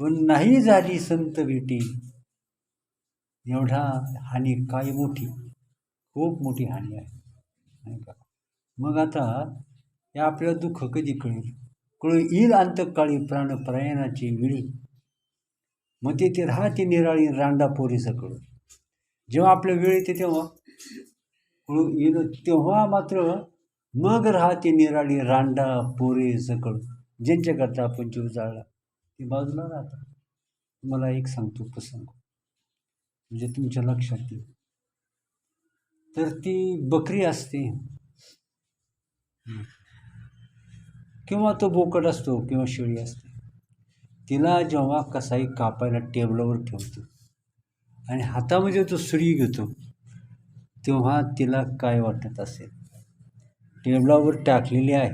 पण नाही झाली संत भेटी. एवढा हानी काय मोठी? खूप मोठी हानी आहे. नाही का? मग आता हे आपल्याला दुःख कधी कळेल? कळू येईल अंतकाळी प्राण प्रयाणाची वेळी. मग ते ते राहते निराळी रांडा पोरीचं सकळ जेव्हा आपल्या वेळ येते तेव्हा? कळू येईल तेव्हा मात्र मग राहते निराळी रांडा पोरे सकळ ज्यांच्याकरता आपण जीव जाळला. ते बाजूला राहतात. मला एक सांगतो प्रसंग. म्हणजे तुमच्या लक्षात येईल. तर ती बकरी असते. किंवा तो बोकड असतो किंवा शेळी असते. तिला जेव्हा कसाई कापायला टेबलावर ठेवतो आणि हातामध्ये तो सुरी घेतो तेव्हा तिला काय वाटत असेल? टेबलावर टाकलेली आहे.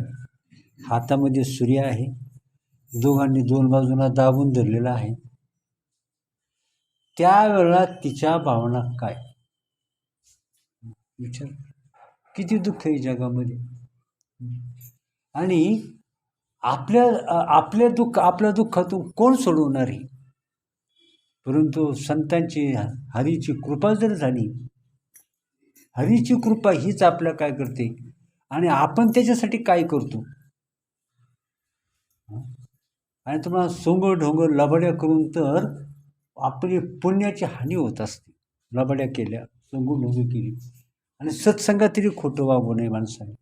हातामध्ये सुरी आहे. दोघांनी दोन बाजूंना दाबून धरलेलं आहे. त्यावेळेला तिच्या भावना काय? विचार. किती दुःख आहे जगामध्ये. आणि आपल्या आपल्या दुःख आपल्या दुःखातून कोण सोडवणार आहे? परंतु संतांची हरीची कृपा जर झाली हरीची कृपा हीच आपल्या काय करते? आणि आपण त्याच्यासाठी काय करतो? आणि तुम्हाला सोंग ढोंग लबड्या करून तर आपली पुण्याची हानी होत असते. लबड्या केल्या सोंगू ढोंग केली. आणि सत्संगात तरी खोटं वागू नये माणसाने.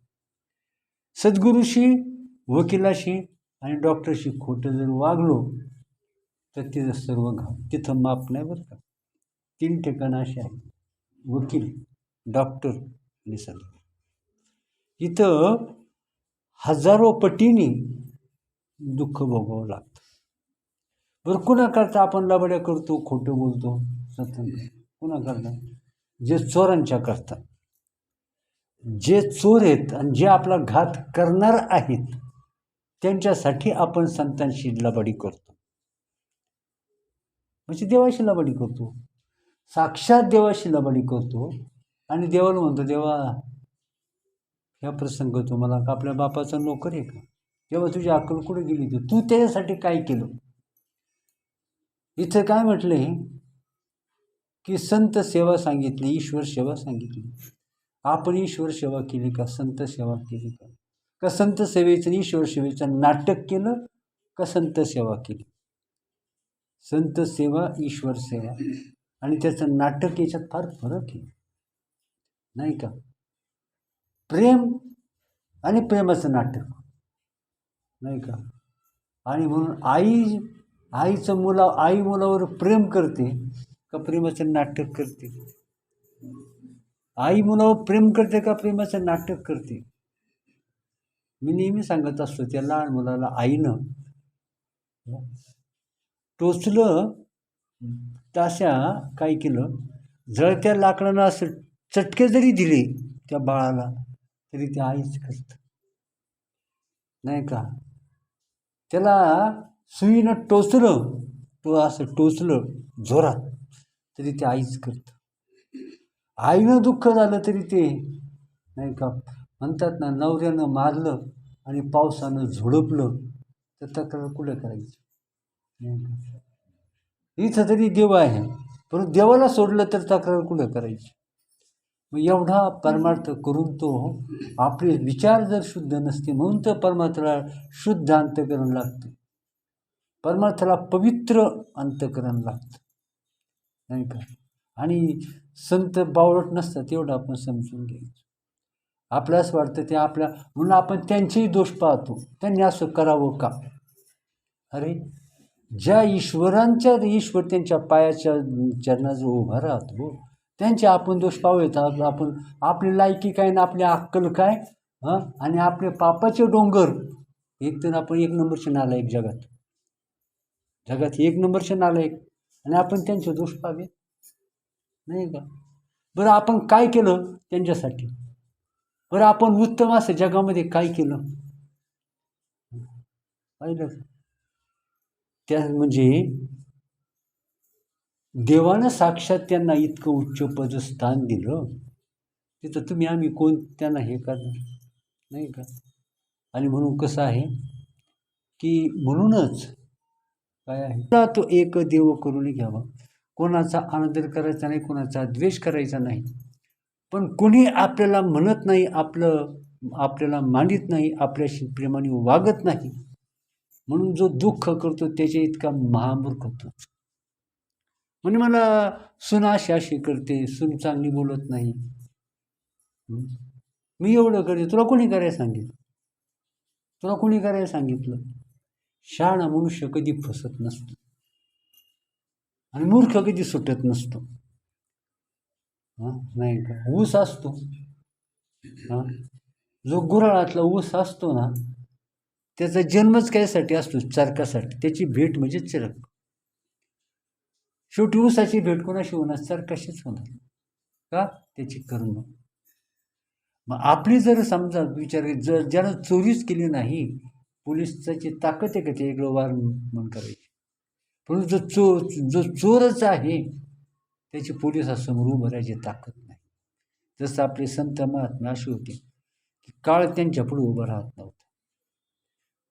सद्गुरूशी वकिलाशी आणि डॉक्टरशी खोटं जर वागलो तर तिथं सर्व घाव तिथं माप नाही बरं का? तीन ठिकाणं अशी आहे वकील डॉक्टर आणि सद्गुरू. इथं हजारो पटीने दुःख भोगावं लागतं. बरं कुणाकरता आपण लबड्या करतो खोटं बोलतो? सतन कुणाकरता? जे चोरांच्या करता जे चोर आहेत आणि जे आपला घात करणार आहेत त्यांच्यासाठी आपण संतांशी लबाडी करतो. म्हणजे देवाशी लबाडी करतो. साक्षात देवाशी लबाडी करतो. आणि देवाला म्हणतो देवा ह्या प्रसंग तुम्हाला का? आपल्या बापाचा नोकर आहे का? तेव्हा तुझी अक्कल कुठे गेली होती? तू त्याच्यासाठी काय केलं? इथं काय म्हटलंय? की संत सेवा सांगितली ईश्वर सेवा सांगितली. आपण ईश्वर सेवा केली का? संत सेवा केली का? का संत सेवेचं ईश्वर सेवेचं नाटक केलं का संत सेवा केली? संत सेवा ईश्वर सेवा. आणि त्याचं नाटक याच्यात फार फरक आहे. नाही का? प्रेम आणि प्रेमाचं नाटक. नाही का? आणि म्हणून आई आईचं मुला आई मुलावर प्रेम करते का प्रेमाचं नाटक करते? आई मुलावर प्रेम करते का प्रेमाचं नाटक करते? मी नेहमी सांगत असतो त्या लहान मुलाला आईनं टोचलं ताशा काय केलं? जळत्या लाकडानं असं चटके जरी दिले त्या बाळाला तरी ते आईच करतं नाही का? त्याला सुईनं टोचलं तो असं टोचलं जोरात तरी ते आईच करतं. आईनं दुःख झालं तरी ते नाही का म्हणतात ना नवऱ्यानं मारलं आणि पावसानं झोडपलं तर तक्रार कुठं करायची? नाही का? इथं तरी देव आहे. परंतु देवाला सोडलं तर तक्रार कुठं करायची? मग एवढा परमार्थ करून तो आपले विचार जर शुद्ध नसते म्हणून तर परमार्थाला शुद्ध अंतकरण लागतं. परमार्थाला पवित्र अंतकरण लागतं. नाही का? आणि संत बावळट नसतात एवढं आपण समजून घ्यायचं. आपल्यास वाटतं ते आपल्या म्हणून आपण त्यांचेही दोष पाहतो. त्यांनी असं करावं का? अरे ज्या ईश्वरांच्या ईश्वर त्यांच्या पायाच्या चरणाजवळ उभा राहतो त्यांचे आपण दोष पाहूयात आपण आपली लायकी काय ना आपली अक्कल काय हां? आणि आपले पापाचे डोंगर. एक तर आपण एक नंबरचे नालायक जगात. जगात एक नंबरचे नालायक आणि आपण त्यांचे दोष पावे नाही का? बरं आपण काय केलं त्यांच्यासाठी? बरं आपण उत्तम असं जगामध्ये काय केलं? पाहिलं त्या म्हणजे देवानं साक्षात त्यांना इतकं उच्च पद स्थान दिलं तिथं तुम्ही आम्ही कोण? त्यांना हे करणार नाही का? आणि म्हणून कसं आहे की म्हणूनच काय आहे? मला तो एक देव करून घ्यावा? कोणाचा आनंद करायचा नाही कोणाचा द्वेष करायचा नाही. पण कोणी आपल्याला म्हणत नाही आपलं आपल्याला मांडित नाही आपल्याशी प्रेमाने वागत नाही. म्हणून जो दुःख करतो त्याच्या इतका महामूर्ख होतो. म्हणजे मला सून अशी अशी करते सून चांगली बोलत नाही. मी एवढं करते. तुला कोणी करायला सांगितलं? तुला कोणी करायला सांगितलं? शहाणा मनुष्य कधी फसत नसतो. आणि मूर्ख कधी सुटत नसतो. हां? नाही का? ऊस असतो. हां? जो गुराळातला ऊस असतो ना त्याचा जन्मच कायसाठी असतो? चरकासाठी. त्याची भेट म्हणजे चरक. शेवटी ऊसाची भेट कोणाशी होणार? कशीच होणार? का? त्याची कर्म मग आपली जर समजा विचार जर ज्यानं चोरीच केली नाही पोलिसाची ताकद आहे का ते एक वार मन करायची? परंतु जो चो जो चोरच आहे त्याची पोलिसासमोर उभं राहायची ताकद नाही. जसं आपले संत महात्मा असे होते की काळ त्यांच्या पुढे उभं राहत नव्हतं.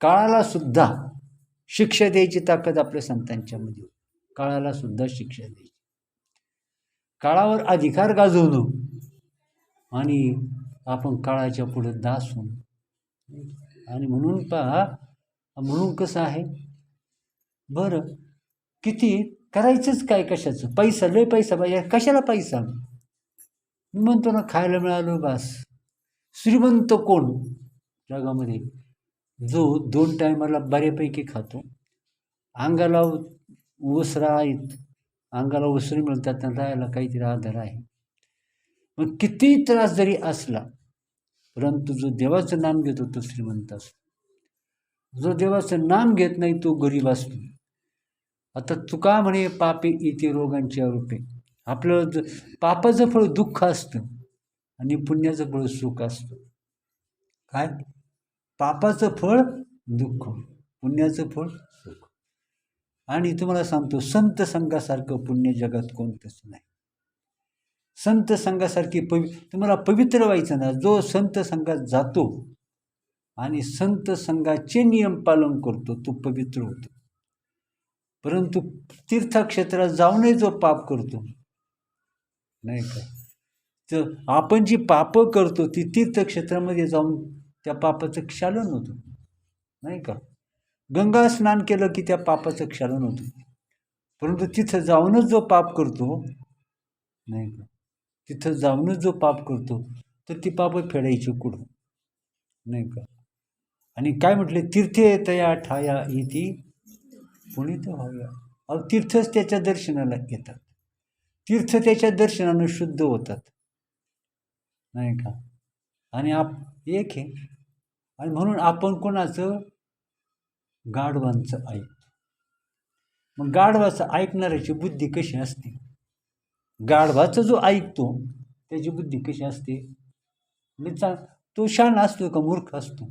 काळाला सुद्धा शिक्षा द्यायची ताकद आपल्या संतांच्यामध्ये होती. काळाला सुद्धा शिक्षा द्यायची. काळावर अधिकार गाजवणं आणि आपण काळाच्या पुढे दास होणं. आणि म्हणून पहा म्हणून कसं आहे? बरं किती करायचंच काय कशाचं? पैसा लय पैसा पाहिजे. कशाला पैसा? मी म्हणतो ना खायला मिळालं बास. श्रीमंत कोण? जगामध्ये. जो दोन टायमाला बऱ्यापैकी खातो. अंगाला उसरा आहेत अंगाला उसरी मिळतात त्यांना राहायला काहीतरी आधार आहे. मग किती त्रास जरी असला परंतु जो देवाचं नाम घेतो तो श्रीमंत असतो. जो देवाचं नाम घेत नाही तो गरीब असतो. आता तुका म्हणे पापे इथे रोगांची आरोपे. आपलं ज पापाचं फळ दुःख असतं आणि पुण्याचं फळ सुख असतं. काय? पापाचं फळ दुःख. पुण्याचं फळ आणि तुम्हाला सांगतो संत संघासारखं पुण्य जगात कोणतंच नाही. संत संघासारखी पवि तुम्हाला पवित्र व्हायचं ना जो संत संघात जातो आणि संत संघाचे नियम पालन करतो तो पवित्र होतो. परंतु तीर्थक्षेत्रात जाऊनही जो पाप करतो नाही का? तर आपण जी पापं करतो ती तीर्थक्षेत्रामध्ये जाऊन त्या पापाचं क्षालन होतं नाही का? गंगा स्नान केलं की त्या पापाचं क्षरण होतं. परंतु तिथं जाऊनच जो पाप करतो नाही का? तिथं जाऊनच जो पाप करतो तर ती पापं फेडायची कुठं? नाही का? आणि काय म्हटले? तीर्थे तया ठाया येती पुणित व्हाव्या अहो तीर्थच त्याच्या दर्शनाला येतात. तीर्थ त्याच्या दर्शनानं शुद्ध होतात. नाही का? आणि आप एक आहे आणि म्हणून आपण कोणाचं गाढवांचं ऐक. मग गाढवाचं ऐकणाऱ्याची बुद्धी कशी असते? गाढवाचा जो ऐकतो त्याची बुद्धी कशी असते? म्हणजे तो शान असतो का मूर्ख असतो?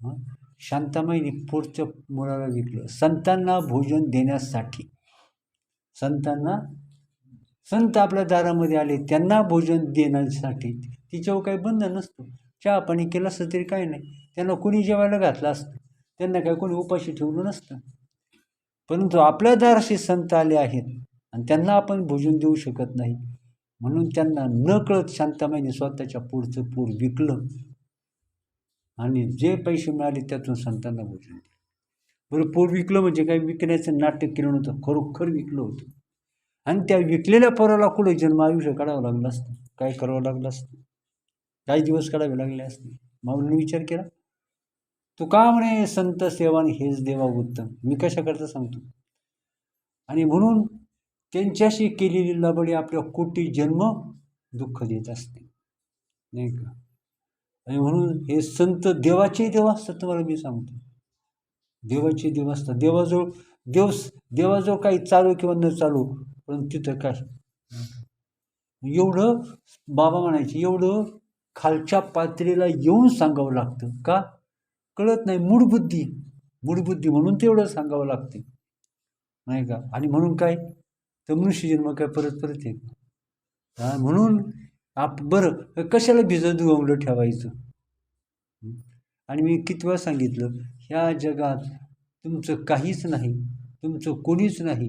हां? शांतामाईने मुलाला विकलं संतांना भोजन देण्यासाठी. संतांना संत आपल्या दारामध्ये आले त्यांना भोजन देण्यासाठी. तिच्यावर काही बंधन नसतो. चहा पाणी केलं असतं तरी काही नाही. त्यांना कोणी जेवायला घातलं असतं? त्यांना काही कोणी उपाशी ठेवलं नसतं. परंतु आपल्या दाराशी संत आले आहेत आणि त्यांना आपण भोजन देऊ शकत नाही. म्हणून त्यांना न कळत शांतामाईने स्वतःच्या पुढचं पूर विकलं आणि जे पैसे मिळाले त्यातून संतांना भोजन दिलं. बरं पूर विकलं म्हणजे काय? विकण्याचं नाटक केलं नव्हतं. खरोखर विकलं होतं. आणि त्या विकलेल्या पोराला कुठे जन्म आयुष्य काढावं लागलं असतं? काय करावं लागलं असतं? काही दिवस काढावे लागले असते? माऊलीने विचार केला? तू का म्हणे संत सेवन हेच देवा उत्तम? मी कशाकरता सांगतो? आणि म्हणून त्यांच्याशी केलेली लबडी आपल्या कोटी जन्म दुःख देत असते. नाही का? आणि म्हणून हे संत देवाचे देव असतात तुम्हाला मी सांगतो. देवाचे देव असतात. देवाजवळ देव देवाजवळ काही चालू किंवा न चालू पण तिथं काय? एवढं बाबा म्हणायचे एवढं खालच्या पातळीला येऊन सांगावं लागतं का? कळत नाही मूडबुद्धी मूडबुद्धी म्हणून तेवढं सांगावं लागते. नाही का? आणि म्हणून काय? तर मनुष्यजन्म काय परत परत येत म्हणून आप बरं कशाला भिजत गोंगलं ठेवायचं? आणि मी किती वेळा सांगितलं ह्या जगात तुमचं काहीच नाही तुमचं कोणीच नाही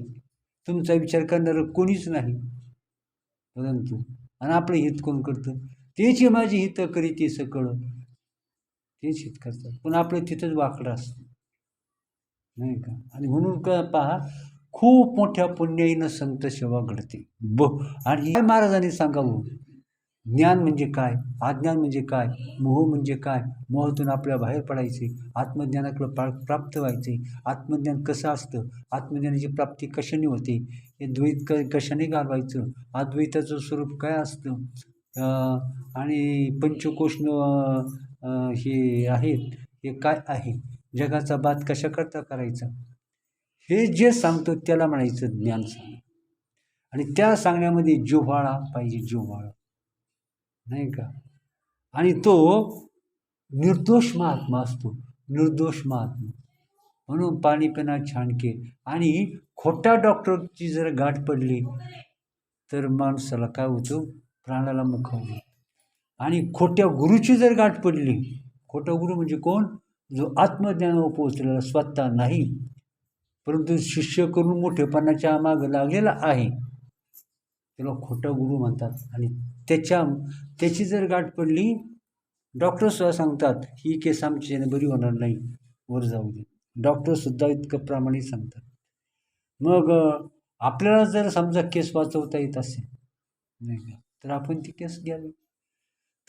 तुमचा विचार करणारं कोणीच नाही. परंतु आणि आपलं हित कोण करतं? तेची माझी हित करीती सकळ. हे शेतकऱ्याचं करतात पण आपलं तिथंच वाकडं असतं. नाही का? आणि म्हणून का पहा खूप मोठ्या पुण्याईनं संत सेवा घडते. ब आणि हे महाराजांनी सांगावं ज्ञान म्हणजे काय? अज्ञान म्हणजे काय? मोह म्हणजे काय? मोहातून आपल्याला बाहेर पडायचे आत्मज्ञानाकडं पा प्राप्त व्हायचे. आत्मज्ञान कसं असतं? आत्मज्ञानाची प्राप्ती कशाने होते? हे द्वैत क कशाने घालवायचं? अद्वैताचं स्वरूप काय असतं? आणि पंचकोष्ण हे आहेत हे काय आहे? जगाचा बात कशाकरता करायचा? हे जे सांगतो त्याला म्हणायचं ज्ञान सांग. आणि त्या सांगण्यामध्ये जिव्हाळा पाहिजे जिव्हाळा. नाही का? आणि तो निर्दोष महात्मा असतो निर्दोष महात्मा. म्हणून पाणी पिणं छानके आणि खोटा डॉक्टरची जर गाठ पडली तर माणसाला काय होतो? प्राणाला मुखावलं आणि खोट्या गुरुची जर गाठ पडली खोटा गुरु म्हणजे कोण? जो आत्मज्ञानावर पोहोचलेला स्वतः नाही परंतु शिष्य करून मोठेपणाच्या मागं लागलेला आहे. त्याला खोटा गुरु म्हणतात. आणि त्याच्या त्याची जर गाठ पडली डॉक्टरसुद्धा सांगतात ही केस आमच्याने बरी होणार नाही वर जाऊ दे. डॉक्टरसुद्धा इतकं प्रामाणिक सांगतात. मग आपल्याला जर समजा केस वाचवता येत असेल नाही का? तर आपण ती केस घ्यावी.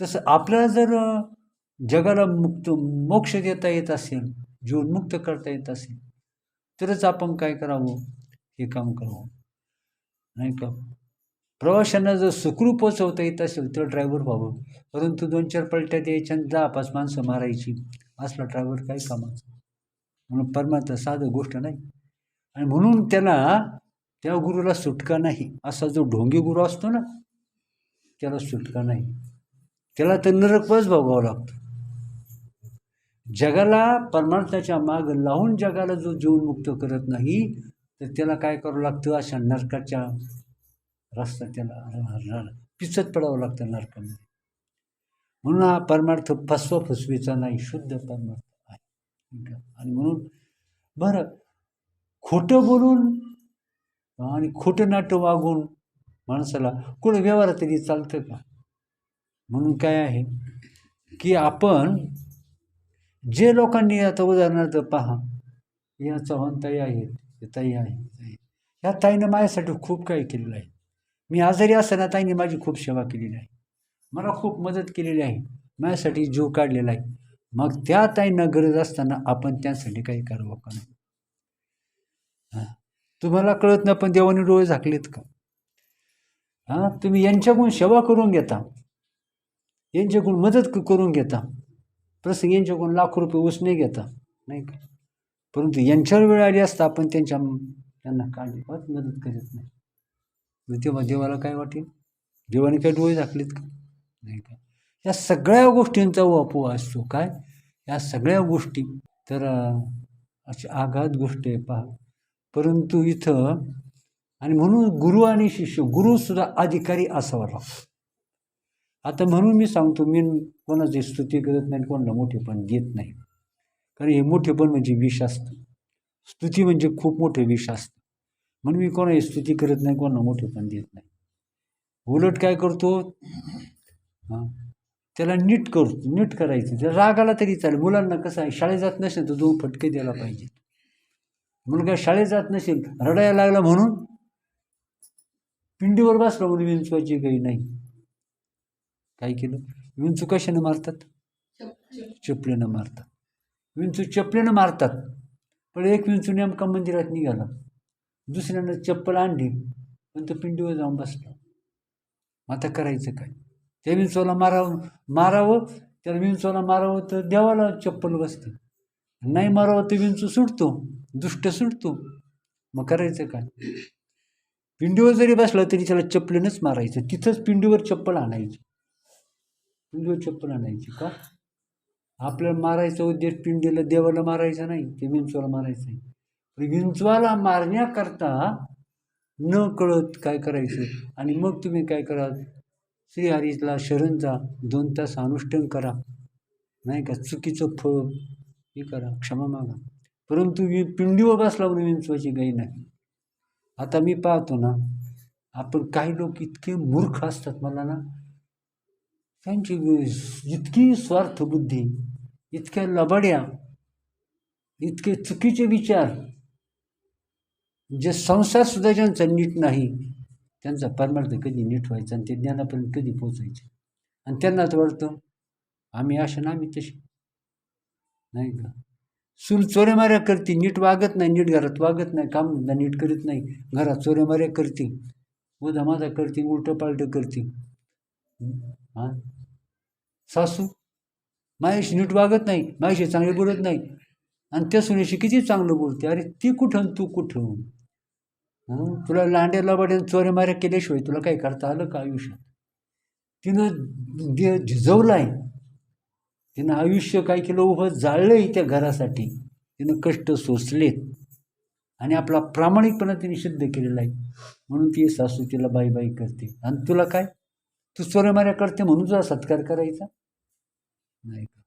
तसं आपल्याला जर जगाला मुक्त मोक्ष देता येत असेल जीवनमुक्त करता येत असेल तरच आपण काय करावं? हे काम करावं. नाही का? प्रवाशांना जर सुखरूप पोचवता येत असेल तर ड्रायव्हर व्हावं. परंतु दोन चार पलट्या द्यायच्या दहा पाच माणसं मारायची असला ड्रायव्हर काय कामाचा? म्हणून परमात्मा साधं गोष्ट नाही. आणि म्हणून त्याला त्या गुरुला सुटका नाही. असा जो ढोंगी गुरु असतो ना त्याला सुटका नाही. त्याला तर नरकच भोगावं लागतं. जगाला परमार्थाच्या माग लावून जगाला जो जीवनमुक्त करत नाही तर त्याला काय करावं लागतं? अशा नरकाच्या रस्ता त्याला पिचत पडावं लागतं नरकामध्ये. म्हणून हा परमार्थ फसवा फसवीचा नाही शुद्ध परमार्थ आहे. आणि म्हणून बरं खोटं बोलून आणि खोटं नाटं वागून माणसाला कुठं व्यवहार तरी चालतं का? म्हणून काय आहे? की आपण जे लोकांनी आता उदाहरणार्थ पहा या चव्हाण ताई आहेत ताई आहे ह्या ताईनं माझ्यासाठी खूप काही केलेलं आहे. मी आजारी असताना ताईने माझी खूप सेवा केलेली आहे. मला खूप मदत केलेली आहे. माझ्यासाठी जीव काढलेला आहे. मग त्या ताईंना गरज असताना आपण त्यासाठी काही करावं का नाही? हां? तुम्हाला कळत नाही पण देवाने डोळे झाकलेत का? हां? तुम्ही यांच्याकडून सेवा करून घेता. यांच्याकडून मदत करून घेता. प्रसंग यांच्याकडून लाखो रुपये उसने घेता नाही का? परंतु यांच्यावर वेळ आली असता आपण त्यांच्या त्यांना काळजीपात मदत करीत नाही. मग तेव्हा देवाला काय वाटेल? देवाने काय डोळे झाकलेत का? नाही का? या सगळ्या गोष्टींचा वापू असतो. काय? या सगळ्या गोष्टी. तर अशी आघात गोष्ट आहे पहा. परंतु इथं आणि म्हणून गुरु आणि शिष्य गुरुसुद्धा अधिकारी असावा लागतो. आता म्हणून मी सांगतो मी कोणाची स्तुती करत नाही कोणाला मोठेपण देत नाही. कारण हे मोठेपण म्हणजे विष असतं. स्तुती म्हणजे खूप मोठं विष असतं. म्हणून मी कोणाची स्तुती करत नाही कोणाला मोठेपण देत नाही. उलट काय करतो त्याला नीट करतो नीट करायचं. त्याला राग आला तरी चालेल. मुलांना कसं आहे शाळेत जात नसेल तर दोन फटके द्यायला पाहिजे. मुलगा शाळेत जात नसेल रडायला लागला म्हणून पिंडीवर बसला म्हणून विंचवायची काही नाही. काय केलं? विंचू कशानं मारतात? चपलेनं मारतात. विंचू चपलेनं मारतात. पण एक विंचू नेमका मंदिरात निघाला. दुसऱ्यानं चप्पल आणली पण तो पिंडीवर जाऊन बसला. मग आता करायचं काय? त्या विंचोला मारावं मारावं त्याला विंचोला मारावं तर देवाला चप्पल बसते. नाही मारावं तर विंचू सुटतो दुष्ट सुटतो. मग करायचं काय? पिंडीवर जरी बसला तरी त्याला चपलेनंच मारायचं. तिथंच पिंडीवर चप्पल आणायचं. पिंडीवर चप्पल आणायची का? आपल्याला मारायचा उद्देश पिंडीला देवाला मारायचा नाही ते विंचवाला मारायचं नाही. विंचवाला मारण्याकरता न कळत काय करायचं? आणि मग तुम्ही काय करा श्रीहरीला शरण जा दोन तास अनुष्ठान करा. नाही का? चुकीचं फळ हे करा क्षमा मागा. परंतु मी पिंडीवर बसला म्हणून विंचवायची गाई नाही. आता मी पाहतो ना आपण काही लोक इतके मूर्ख असतात मला ना त्यांची इतकी स्वार्थबुद्धी इतक्या लबाड्या इतके चुकीचे विचार जे संसारसुद्धा ज्यांचा नीट नाही त्यांचा परमार्थ कधी नीट व्हायचा आणि ते ज्ञानापर्यंत कधी पोचायचे आणि त्यांनाच वाटतं आम्ही अशा ना आम्ही तसे. नाही का? सूल चोऱ्यामाऱ्या करते नीट वागत नाही नीट घरात वागत नाही काम धंदा नीट करीत नाही घरात चोऱ्यामाऱ्या करते उदा माझा करते उलटं पालटं करते. हां? सासू माझ्याशी नीट वागत नाही माझ्याशी चांगले बोलत नाही. आणि त्या सुनेशी किती चांगलं बोलते. अरे ती कुठं तू कुठं? तुला लांड्या लबाड्या चोऱ्या माऱ्या केल्याशिवाय तुला काही करता आलं का आयुष्यात? तिनं दे आहे तिनं आयुष्य काय केलं? उभं जाळलंय त्या घरासाठी. तिनं कष्ट सोसलेत. आणि आपला प्रामाणिकपणा तिने सिद्ध केलेला आहे. म्हणून ती सासू तिला बाई बाई करते. आणि तुला काय? तू चोरमाऱ्या करते म्हणून तुझा सत्कार करायचा? नाही का?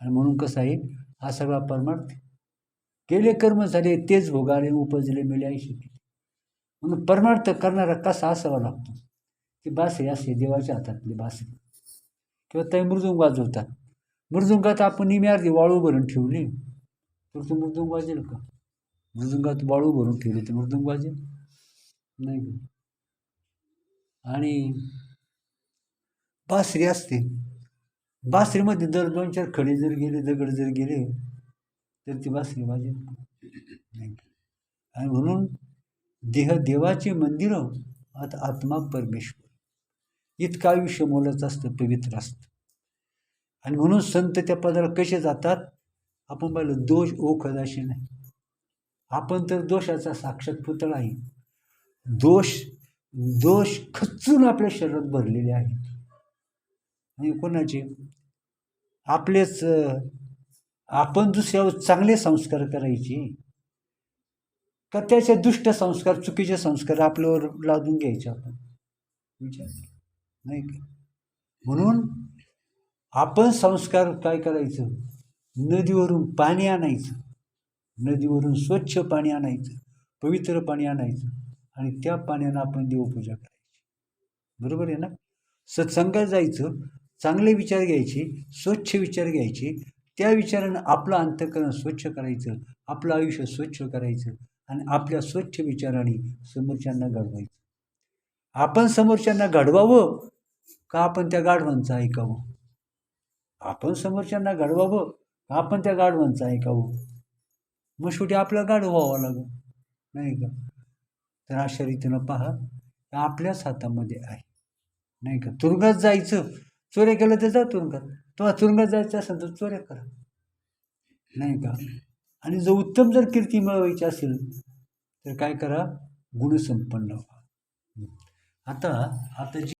आणि म्हणून कसं आहे? हा सगळा परमार्थ केले कर्म झाले तेच भोगाले उपजले मिळे शिकले. म्हणून परमार्थ करणारा कसा असावा लागतो? ती बासरी असते देवाच्या हातातली बासरी किंवा ते मृदुंग वाजवतात. मृदुंगात आपण निम्या अर्धी वाळू भरून ठेवली. तर तू मृदुंग वाजेल का? मृदुंगात वाळू भरून ठेवली तर मृदुंग वाजेल? नाही का? आणि बासरी असते. बासरीमध्ये दर दोन चार खडे जर गेले दगड जर गेले तर ती बासरी वाजे आणि म्हणून देह देवाचे मंदिरं हो, आता आत्मा परमेश्वर. इतकं आयुष्य मोलाचं असतं पवित्र असतं. आणि म्हणून संत त्या पदाला कसे जातात? आपण पाहिलं दोष ओखद असे नाही. आपण तर दोषाचा साक्षात पुतळा आहे. दोष दोष खचून आपल्या शरीरात भरलेले आहेत. आणि कोणाचे? आपलेच आपण दुसऱ्यावर चांगले संस्कार करायचे. का त्याचे दुष्ट संस्कार चुकीचे संस्कार आपल्यावर लादून घ्यायचे आपण? विचार नाही का? म्हणून आपण संस्कार काय करायचं? नदीवरून पाणी आणायचं. नदीवरून स्वच्छ पाणी आणायचं. पवित्र पाणी आणायचं. आणि त्या पाण्यानं आपण देवपूजा करायची. बरोबर आहे ना? सत्संगात जायचं. चांगले विचार घ्यायचे स्वच्छ विचार घ्यायचे. त्या विचारानं आपलं अंतकरण स्वच्छ करायचं आपलं आयुष्य स्वच्छ करायचं आणि आपल्या स्वच्छ विचाराने समोरच्यांना घडवायचं. आपण समोरच्यांना घडवावं का आपण त्या गाढवांचं ऐकावं? आपण समोरच्यांना घडवावं का आपण त्या गाढवांचं ऐकावं? मग शेवटी आपलं गाढ व्हावं लागेल नाही का? तर अशा रीतीनं पहा आपल्याच हातामध्ये आहे नाही का? तुरुंगात जायचं चोऱ्या केलं तर जा तुरुंगात. तो तुरुंगात जायचं असेल तर चोऱ्या करा. नाही का? आणि जर उत्तम जर कीर्ती मिळवायची असेल तर काय करा? गुणसंपन्न व्हा. आता आता जी